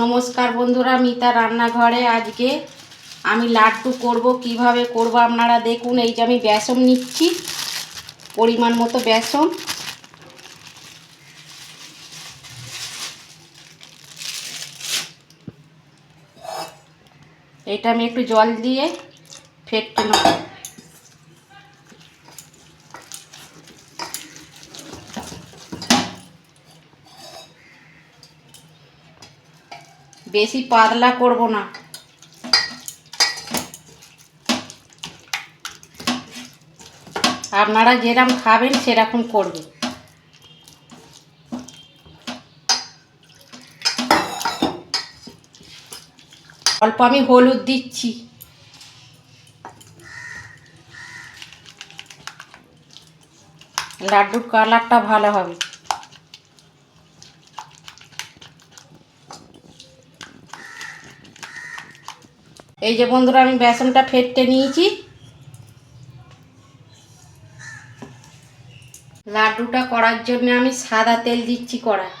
নমস্কার বন্ধুরা, মিতা রান্নাঘরে আজকে আমি লাড্ডু করব, কীভাবে করব আপনারা দেখুন, এই যে আমি বেসন নিচ্ছি, পরিমাণ মতো বেসন। এটা আমি একটু জল দিয়ে ফেটতে নেব বেশি পাতলা করব না। আপনারা যেরকম খাবেন, সেরকম করবেন অল্প আমি হলুদ দিচ্ছি। লাড্ডুর কালারটা ভালো হবে। এই যে বন্ধুরা, আমি বেসনটা ফেটতে নিয়েছি। লাড্ডুটা করার জন্য আমি সাদা তেল দিচ্ছি কড়ায়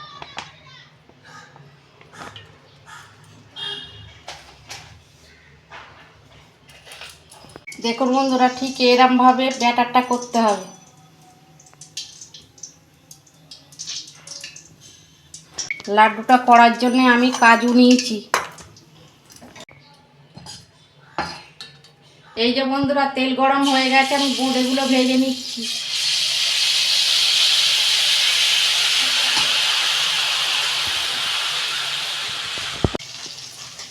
দেখুন বন্ধুরা, ঠিক এরমভাবে ব্যাটারটা করতে হবে। লাড্ডুটা করার জন্য আমি কাজু নিয়েছি। এই যে বন্ধুরা, তেল গরম হয়ে গেছে, আমি বোঁদেগুলো ভেজে নিচ্ছি।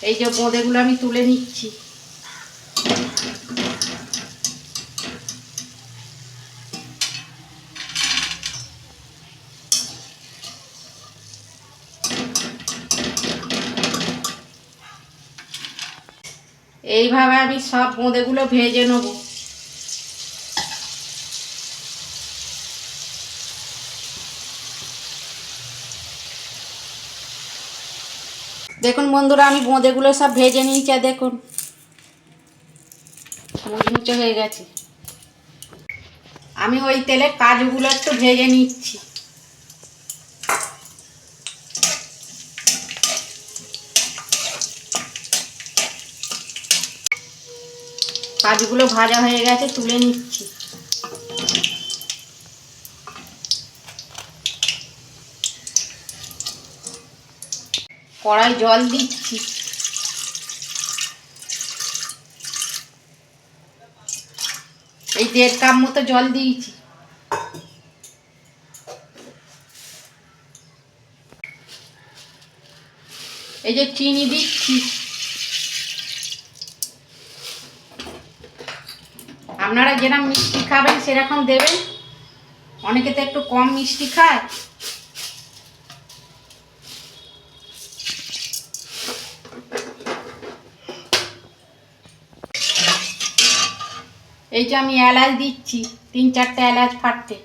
এই যে বোঁদেগুলো আমি তুলে নিচ্ছি। এইভাবে আমি সব বোঁদেগুলো ভেজে নেব। দেখুন বন্ধুরা, আমি বোঁদেগুলো সব ভেজে নিয়েছি দেখুন হয়ে গেছে। আমি ওই তেলে কাজুগুলো একটু ভেজে নিচ্ছি। কাজুগুলো ভাজা হয়ে গেছে, তুলে নিচ্ছি। কড়াই জল দিচ্ছি। এই দেড় কাপ মতো জল দিয়েছি। এই যে চিনি দিচ্ছি। আপনারা যেরকম মিষ্টি খাবেন, সেরকম দেবেন। অনেকে তো একটু কম মিষ্টি খায়। এই যে আমি এলাচ দিচ্ছি, তিন চারটে এলাচ ফাটতে।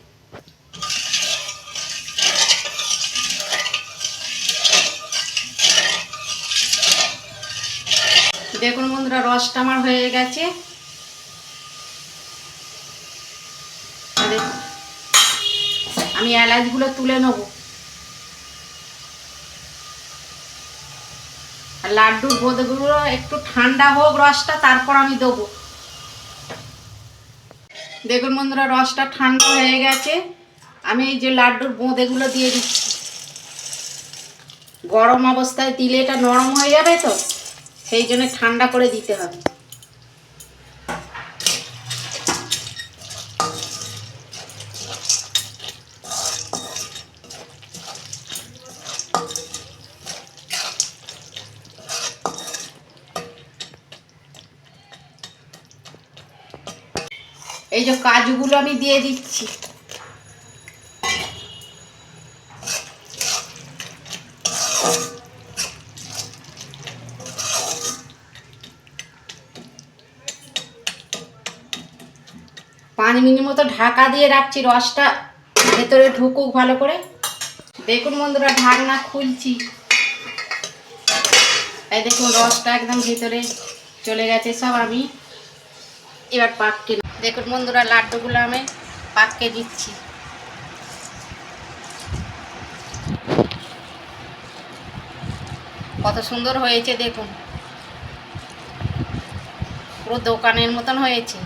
দেখুন বন্ধুরা, রসটা আমার হয়ে গেছে আর দেখুন, আমি এলাচগুলো তুলে নেব। লাড্ডুর বোঁদেগুলো একটু ঠান্ডা হোক রসটা, তারপর আমি দেবো। দেখুন বন্ধুরা, রসটা ঠান্ডা হয়ে গেছে। আমি এই যে লাড্ডুর বোঁদেগুলো দিয়ে দিচ্ছি। গরম অবস্থায় দিলে এটা নরম হয়ে যাবে তো? সেই জন্য ঠান্ডা করে দিতে হবে। এই যে কাজুগুলো আমি দিয়ে দিচ্ছি। পাঁচ মিনিট মতো ঢাকা দিয়ে রাখছি রসটা, ভেতরে ঢুকুক ভালো করে। দেখুন বন্ধুরা, ঢাকনা খুলছি। এই দেখুন রসটা একদম ভেতরে চলে গেছে সব আমি। এবার পাককে দেখুন বন্ধুরা লাড্ডুগুলো আমি পাককে দিচ্ছি। কত সুন্দর হয়েছে দেখুন। পুরো দোকানের মতন হয়েছে।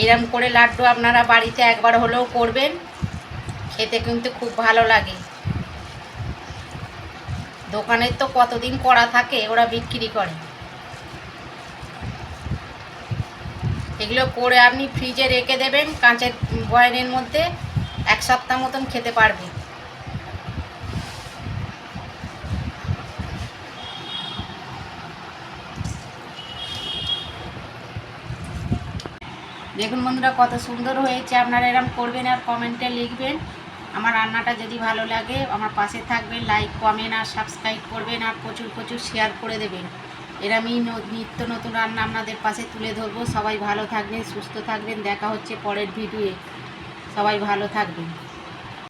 এইরকম করে লাড্ডু আপনারা বাড়িতে একবার হলেও করবেন। খেতে কিন্তু খুব ভালো লাগে। দোকানের তো কতদিন করা থাকে, ওরা বিক্রি করে। এগুলো করে আপনি ফ্রিজে রেখে দেবেন, কাঁচের বয়নের মধ্যে এক সপ্তাহ মতন খেতে পারবেন। দেখুন বন্ধুরা, কত সুন্দর হয়েছে। আপনারা এরম করবেন আর কমেন্টে লিখবেন। আমার রান্নাটা যদি ভালো লাগে, আমার পাশে থাকবেন লাইক কমেন্ট আর সাবস্ক্রাইব করবেন আর প্রচুর প্রচুর শেয়ার করে দেবেন। এরমই নিত্য নতুন রান্না আপনাদের পাশে তুলে ধরবো। সবাই ভালো থাকবেন, সুস্থ থাকবেন। দেখা হচ্ছে পরের ভিডিওয়ে সবাই ভালো থাকবেন।